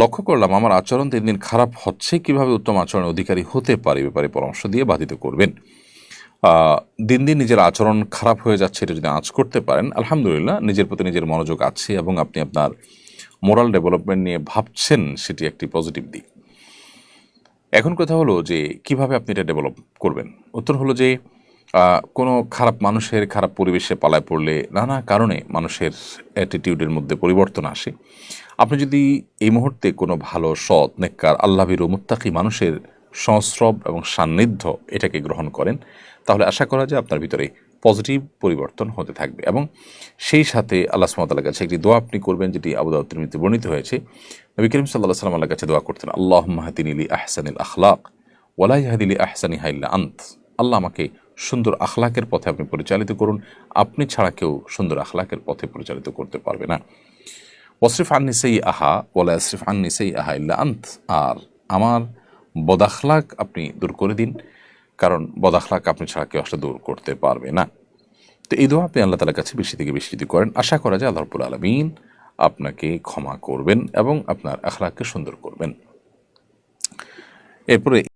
লক্ষ্য করলাম আমার আচরণ দিন দিন খারাপ হচ্ছে, কীভাবে উত্তম আচরণের অধিকারী হতে পারে ব্যাপারে পরামর্শ দিয়ে বাধিত করবেন। দিন দিন নিজের আচরণ খারাপ হয়ে যাচ্ছে, এটা যদি আঁচ করতে পারেন, আলহামদুলিল্লাহ নিজের প্রতি নিজের মনোযোগ আছে এবং আপনি আপনার মোরাল ডেভেলপমেন্ট নিয়ে ভাবছেন, সেটি একটি পজিটিভ দিক। এখন কথা হলো যে, কীভাবে আপনি এটা ডেভেলপ করবেন? উত্তর হলো যে কোনো খারাপ মানুষের খারাপ পরিবেশে পালায় পড়লে নানা কারণে মানুষের অ্যাটিটিউডের মধ্যে পরিবর্তন আসে। আপনি যদি এই মুহূর্তে কোনো ভালো, সৎ, নেককার আল্লাহির মুত্তাকি মানুষের সংস্রব এবং সান্নিধ্য এটাকে গ্রহণ করেন, তাহলে আশা করা যায় আপনার ভিতরে পজিটিভ পরিবর্তন হতে থাকবে এবং সেই সাথে আল্লাহ সুমতাল্লাহ কাছে একটি দোয়া আপনি করবেন, যেটি আবুদাউদ্দিন তিরমিজিতে বর্ণিত হয়েছে। নবী করিম সাল্লাহ সাল্লাম আল্লাহ কাছে দোয়া করতেন আল্লাহ মাহাতিনিলি আহসানিল আখলাক ওয়ালাই হাদিলি আহসানি হাইল্লা আন্ত। আল্লাহ আমাকে সুন্দর আখলাকের পথে আপনি পরিচালিত করুন। আপনি ছাড়া কেউ সুন্দর আখলাকের পথে পরিচালিত করতে পারবে না। ওসরিফ আন্নি সেই আহা ওলা আসরিফ আন্নি সেই আহা ইল্লা আন্ত। আর আমার বদাখলাক আপনি দূর করে দিন, কারণ বদাখলাক আপনি ছাড়া কেউ আসলে দূর করতে পারবে না। তো এই দোয়া আপনি আল্লাহ তালার কাছে বেশি থেকে বেশি যদি করেন, আশা করা যায় আল্লাহ রব্বুল আলমিন আপনাকে ক্ষমা করবেন এবং আপনার আখলাককে সুন্দর করবেন। এরপরে